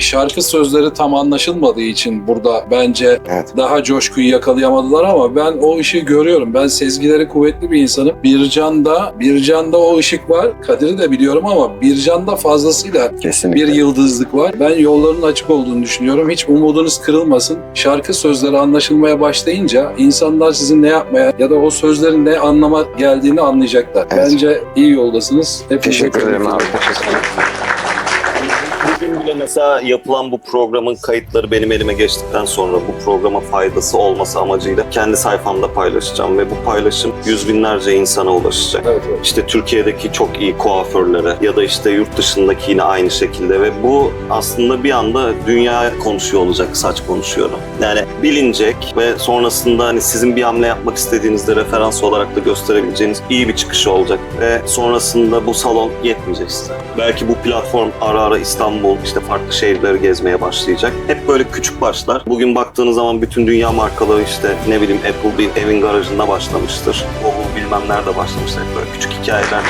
Şarkı sözleri tam anlaşılmadığı için burada bence Evet. daha coşkuyu yakalayamadılar ama ben o ışığı görüyorum. Ben sezgileri kuvvetli bir insanım. Bircan'da, Bircan'da o ışık var. Kadir'i de biliyorum ama Bircan'da fazlasıyla Kesinlikle. bir yıldızlık var. Ben yolların açık olduğunu düşünüyorum. Hiç umudunuz kırılmasın. Şarkı sözleri anlaşılmaya başlayınca insanlar sizin ne yapmaya ya da o sözlerin ne anlama geldiğini anlayacaklar. Evet. Bence iyi yoldasınız. Hepinize Teşekkür ederim abi. Teşekkür ederim. Bugün bile mesela yapılan bu programın kayıtları benim elime geçtikten sonra bu programa faydası olması amacıyla kendi sayfamda paylaşacağım ve bu paylaşım yüz binlerce insana ulaşacak. Evet, evet. İşte Türkiye'deki çok iyi kuaförlere ya da işte yurt dışındaki yine aynı şekilde ve bu aslında bir anda dünya konuşuyor olacak saç konuşuyorum. Yani bilinecek ve sonrasında hani sizin bir hamle yapmak istediğinizde referans olarak da gösterebileceğiniz iyi bir çıkışı olacak ve sonrasında bu salon yetmeyecek size. Belki bu platform ara ara İstanbul işte farklı şehirleri gezmeye başlayacak. Hep böyle küçük başlar. Bugün baktığınız zaman bütün dünya markaları işte ne bileyim Apple bir evin garajında başlamıştır. Google bilmem nerede başlamıştır. Hep böyle küçük hikayeler